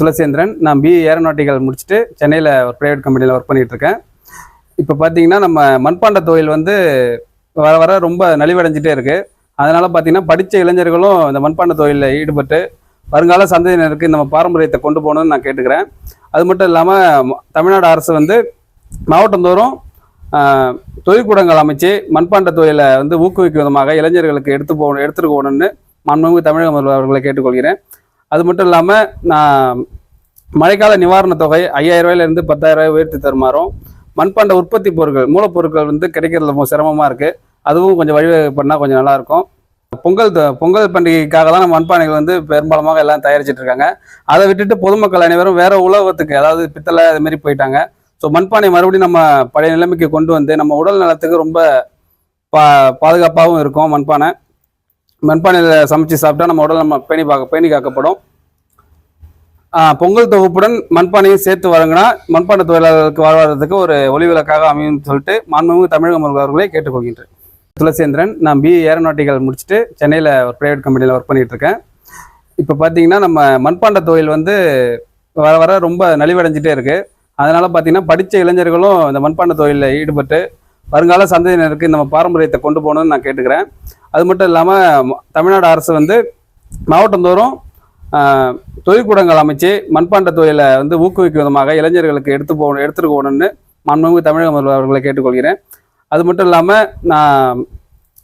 துளசேந்திரன். நான் BA aeronautical முடிச்சுட்டு சென்னையில் ஒரு ப்ரைவேட் கம்பெனியில் ஒர்க் பண்ணிகிட்டு இருக்கேன் இப்போ பார்த்தீங்கன்னா நம்ம மண்பாண்ட தொழில் வந்து வர வர ரொம்ப நலிவடைஞ்சிட்டே இருக்குது அதனால் பார்த்தீங்கன்னா படித்த இளைஞர்களும் இந்த மண்பாண்ட தொழிலில் ஈடுபட்டு வருங்கால சந்ததியினருக்கு நம்ம பாரம்பரியத்தை கொண்டு போகணும்னு நான் கேட்டுக்கிறேன். அது மட்டும் இல்லாமல் தமிழ்நாடு அரசு வந்து மாவட்டந்தோறும் தொழிற்கூடங்கள் அமைச்சு மண்பாண்ட தொழிலை வந்து ஊக்குவிக்கும் விதமாக இளைஞர்களுக்கு எடுத்து போகணும் எடுத்துட்டு போகணும்னு மாண்புமிகு தமிழக முதல்வர் அவர்களை கேட்டுக்கொள்கிறேன். அது மட்டும் இல்லாமல் நான் மழைக்கால நிவாரணத் தொகை ஐயாயிரம் ரூபாயிலேருந்து பத்தாயிரம் ரூபாய் உயர்த்தி தருமாறும் மண்பாண்ட உற்பத்தி பொருட்கள் மூலப்பொருட்கள் வந்து கிடைக்கிறது ரொம்ப சிரமமாக இருக்குது அதுவும் கொஞ்சம் வழிவகை பண்ணால் கொஞ்சம் நல்லாயிருக்கும் பொங்கல் த- பொங்கல் பண்டிகைக்காக தான் நம்ம மண்பானைகள் வந்து பெரும்பாலமாக எல்லாம் தயாரிச்சிட்டு இருக்காங்க. அதை விட்டுட்டு பொதுமக்கள் அனைவரும் வேற உலகத்துக்கு அதாவது பித்தளை அது மாதிரி போயிட்டாங்க. ஸோ மண்பானை மறுபடியும் நம்ம பழைய நிலைமைக்கு கொண்டு வந்து நம்ம உடல் நலத்துக்கு ரொம்ப பா பாதுகாப்பாகவும் இருக்கும் மண்பானை. மண்பானையில் சமைச்சு சாப்பிட்டா நம்ம உடல் நம்ம பேணி பார்க்க பேணி காக்கப்படும். பொங்கல் தொகுப்புடன் மண்பானையும் சேர்த்து வழங்கினா மண்பானை தொழிலாளர்களுக்கு வாழ்வாதாரத்துக்கு ஒரு ஒளிவிளக்காக அமையும் சொல்லிட்டு மாண்புமிகு தமிழக முதல்வர் அவர்களை கேட்டுக்கொள்கின்றேன். துளசேந்திரன் நான் பிஏ ஏரோநாட்டிக்கல் முடிச்சுட்டு சென்னையில் ஒரு ப்ரைவேட் கம்பெனியில் ஒர்க் பண்ணிகிட்டு இருக்கேன் இப்போ பார்த்தீங்கன்னா நம்ம மண்பாண்ட தொழில் வந்து வர வர ரொம்ப நலிவடைஞ்சிட்டே இருக்குது அதனால் பார்த்தீங்கன்னா படித்த இளைஞர்களும் இந்த மண்பாண்ட தொழிலில் ஈடுபட்டு வருங்கால சந்ததியினருக்கு நம்ம பாரம்பரியத்தை கொண்டு போகணும்னு நான் கேட்டுக்கிறேன். அது மட்டும் இல்லாமல் தமிழ்நாடு அரசு வந்து மாவட்டந்தோறும் தொழிற்கூடங்கள் அமைச்சு மண்பாண்ட தொழிலை வந்து ஊக்குவிக்கும் விதமாக இளைஞர்களுக்கு எடுத்து போகணும் எடுத்துட்டு போகணும்னு மாண்புமிகு தமிழக முதல்வர் அவர்களை கேட்டுக்கொள்கிறேன். அது மட்டும் இல்லாமல் நான்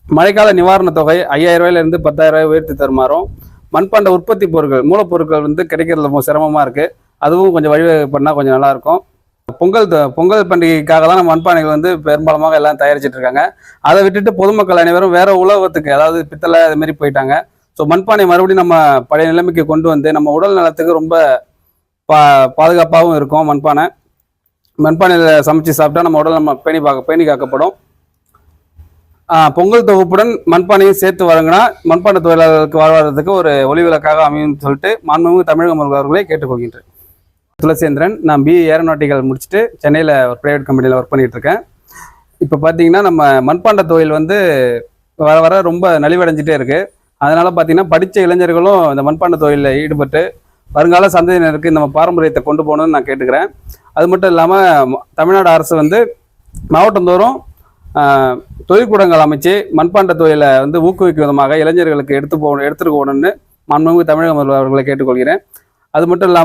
மழைக்கால நிவாரணத் தொகை ஐயாயிரம் ரூபாயிலிருந்து பத்தாயிரம் ரூபாய் உயர்த்தி தருமாறும் மண்பாண்ட உற்பத்தி பொருட்கள் மூலப்பொருட்கள் வந்து கிடைக்கிறது ரொம்ப சிரமமாக இருக்குது அதுவும் கொஞ்சம் வழிவகை பண்ணால் கொஞ்சம் நல்லாயிருக்கும் பொங்கல் பொங்கல் பண்டிகைக்காக தான் நம்ம மண்பானைகள் வந்து பெரும்பாலமாக எல்லாம் தயாரிச்சிட்டு இருக்காங்க. அதை விட்டுட்டு பொதுமக்கள் அனைவரும் வேற உலகத்துக்கு அதாவது பித்தளை அது மாதிரி போயிட்டாங்க. ஸோ மண்பானை மறுபடியும் நம்ம பழைய நிலைமைக்கு கொண்டு வந்து நம்ம உடல் நலத்துக்கு ரொம்ப பா பாதுகாப்பாகவும் இருக்கும் மண்பானை. மண்பானையில் சமைச்சு சாப்பிட்டா நம்ம உடல் நம்ம பேணி பார்க்க பேணி காக்கப்படும். பொங்கல் தொகுப்புடன் மண்பானையும் சேர்த்து வழங்கினா மண்பானை தொழிலாளர்களுக்கு வாழ்வாதாரத்துக்கு ஒரு ஒளிவிளக்காக அமையும் சொல்லிட்டு மாண்புமிகு தமிழக முதல்வர்களை கேட்டுக்கொள்கின்றேன் துளசேந்திரன். நான் பிஏ ஏரோநாட்டிக்கல் முடிச்சுட்டு சென்னையில் ஒரு ப்ரைவேட் கம்பெனியில் ஒர்க் பண்ணிகிட்டு இருக்கேன் இப்போ பார்த்தீங்கன்னா நம்ம மண்பாண்ட தொழில் வந்து வர வர ரொம்ப நலிவடைஞ்சிட்டே இருக்குது அதனால் பார்த்தீங்கன்னா படித்த இளைஞர்களும் இந்த மண்பாண்ட தொழிலில் ஈடுபட்டு வருங்கால சந்ததியினருக்கு நம்ம பாரம்பரியத்தை கொண்டு போகணும்னு நான் கேட்டுக்கிறேன். அது மட்டும் இல்லாமல் தமிழ்நாடு அரசு வந்து மாவட்டந்தோறும் தொழிற்கூடங்கள் அமைச்சு மண்பாண்ட தொழிலை வந்து ஊக்குவிக்கும் விதமாக இளைஞர்களுக்கு எடுத்து போகணும் எடுத்துட்டு போகணும்னு மாண்புமிகு தமிழக முதல்வர் அவர்களை கேட்டுக்கொள்கிறேன். அது மட்டும் இல்லாமல்